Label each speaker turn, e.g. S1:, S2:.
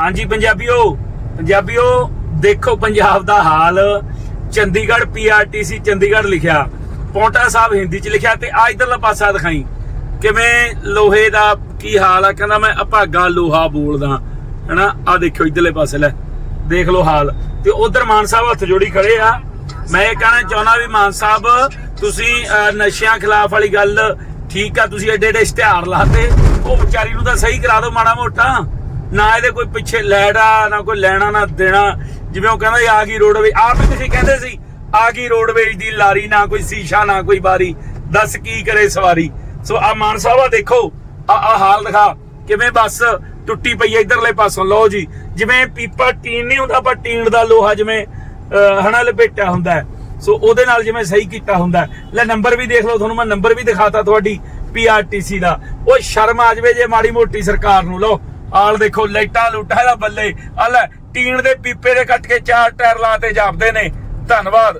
S1: ਹਾਂਜੀ, ਪੰਜਾਬੀਓ ਪੰਜਾਬੀਓ, ਦੇਖੋ ਪੰਜਾਬ ਦਾ ਹਾਲ। ਚੰਡੀਗੜ੍ਹ ਪੀਆਰਟੀਸੀ ਚੰਡੀਗੜ੍ਹ ਲਿਖਿਆ। ਪੌਂਟਾ ਸਾਹਿਬ ਹਿੰਦੀ ਚ ਲਿਖਿਆ ਤੇ ਆ ਇਧਰਲਾ ਪਾਸਾ ਦਿਖਾਈ। ਕਿਵੇਂ ਲੋਹੇ ਦਾ ਕੀ ਹਾਲ ਆ? ਕਹਿੰਦਾ ਮੈਂ ਅਭਾਗਾ ਲੋਹਾ ਬੋਲਦਾ। ਹਨਾ ਆ ਦੇਖਿਓ ਇਧਰਲੇ ਪਾਸੇ ਲੈ, ਦੇਖ ਲਓ ਹਾਲ। ਤੇ ਉਧਰ ਮਾਨ ਸਾਹਿਬ ਹੱਥ ਜੋੜੀ ਖੜੇ ਆ। ਮੈਂ ਇਹ ਕਹਿਣਾ ਚਾਹੁੰਦਾ ਵੀ ਮਾਨ ਸਾਹਿਬ, ਤੁਸੀਂ ਨਸ਼ਿਆਂ ਖਿਲਾਫ ਵਾਲੀ ਗੱਲ ਠੀਕ ਆ, ਤੁਸੀਂ ਐਡੇ ਐਡੇ ਇਸ਼ਤਿਹਾਰ ਲਾਤੇ। ਉਹ ਵਿਚਾਰੀ ਨੂੰ ਤਾਂ ਸਹੀ ਕਰਾ ਦਿਓ ਮਾੜਾ ਮੋਟਾ। ਨਾ ਇਹਦੇ ਕੋਈ ਪਿੱਛੇ ਲੈੜਾ ਨਾ ਕੋਈ ਲੈਣਾ ਨਾ ਦੇਣਾ। ਜਿਵੇਂ ਉਹ ਕਹਿੰਦਾ ਆ ਗਈ ਰੋਡਵੇ ਆਪ ਹੀ ਤੁਸੀਂ ਕਹਿੰਦੇ ਸੀ ਆ ਗਈ ਰੋਡਵੇਜ ਦੀ ਲਾਰੀ ਨਾ ਕੋਈ ਸੀਸ਼ਾ ਨਾ ਕੋਈ ਬਾਰੀ। ਦੱਸ ਕੀ ਕਰੇ ਸਵਾਰੀ? ਸੋ ਆ ਮਾਨ ਸਾਹਿਬ ਦੇਖੋ ਆ ਆ ਹਾਲ ਦਿਖਾ। ਕਿਵੇਂ ਬੱਸ ਟੁੱਟੀ ਪਈ ਹੈ ਇਧਰਲੇ ਪਾਸੋਂ। ਲਓ ਜੀ ਜਿਵੇਂ ਪੀਪਾ ਟੀਨ ਨਹੀਂ ਹੁੰਦਾ ਪਰ ਟੀਨ ਦਾ ਲੋਹਾ ਜਿਵੇਂ ਅਹ, ਲਪੇਟਿਆ ਹੁੰਦਾ ਸੋ ਉਹਦੇ ਨਾਲ ਜਿਵੇਂ ਸਹੀ ਕੀਤਾ ਹੁੰਦਾ ਲੈ ਨੰਬਰ ਵੀ ਦੇਖ ਲਓ ਤੁਹਾਨੂੰ ਮੈਂ ਨੰਬਰ ਵੀ ਦਿਖਾਤਾ ਤੁਹਾਡੀ ਪੀਆਰਟੀਸੀ ਦਾ। ਉਹ ਸ਼ਰਮ ਆ ਜਵੇ ਜੇ ਮਾੜੀ ਮੋਟੀ ਸਰਕਾਰ ਨੂੰ। ਲਓ ਆਲ ਦੇਖੋ, ਲਾਈਟਾਂ ਲੁੱਟਾ ਦਾ ਬੱਲੇ। ਆ ਲੈ, ਟੀਨ ਦੇ ਪੀਪੇ ਦੇ ਕੱਟ ਕੇ ਚਾਰ ਟਾਇਰ ਲਾਤੇ ਜਾਪਦੇ ਨੇ। ਧੰਨਵਾਦ।